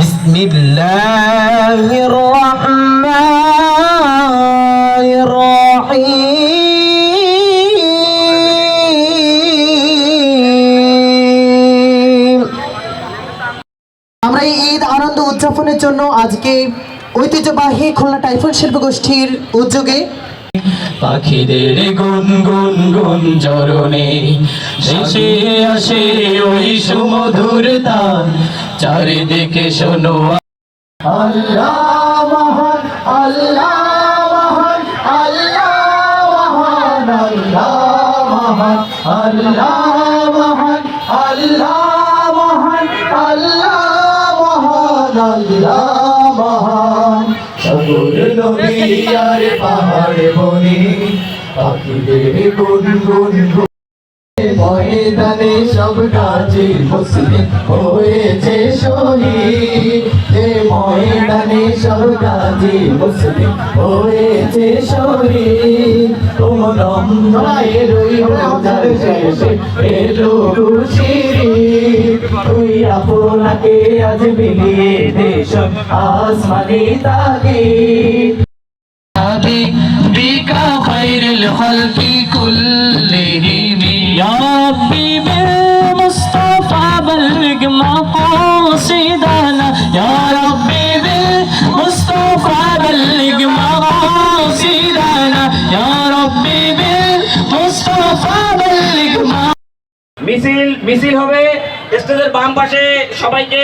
بسم الله الرحمن الرحيم আমরা এই ঈদ আনন্দ উদযাপনের জন্য আজকে ঐতিহ্যবাহী খুলনা টাইফুন শিল্প গোষ্ঠীর উদ্যোগে পাখিদের গুন গুন গুন জরনে শেষে আসে ওই সুমধুর তান চারিদিকে শোনো। আল্লাহ মহান আল্লাহ মহান আল্লাহ মহান আল্লাহ মহান আল্লাহ মহান আল্লাহ মহান আল্লাহ মহান, আল্লাহ সব কাজে মুসলিম হয়েছে শহীদ যে ময়দানে সব কাজে মুসলিম হয়েছে শহীদ তোমার রমজানের ওই রোজার শেষে এলো খুশির ঈদ। তুই আপনাকে আজ মিলিয়ে দেশ আসমানি তাগিদ بك خير الخلق كلهم يا ربي بالمصطفى بلغ مقاصدنا يا ربي بالمصطفى بلغ مقاصدنا يا ربي بالمصطفى بلغ مقاصدنا মিছিল মিছিল হবে স্টেজের বাম পাশে সবাইকে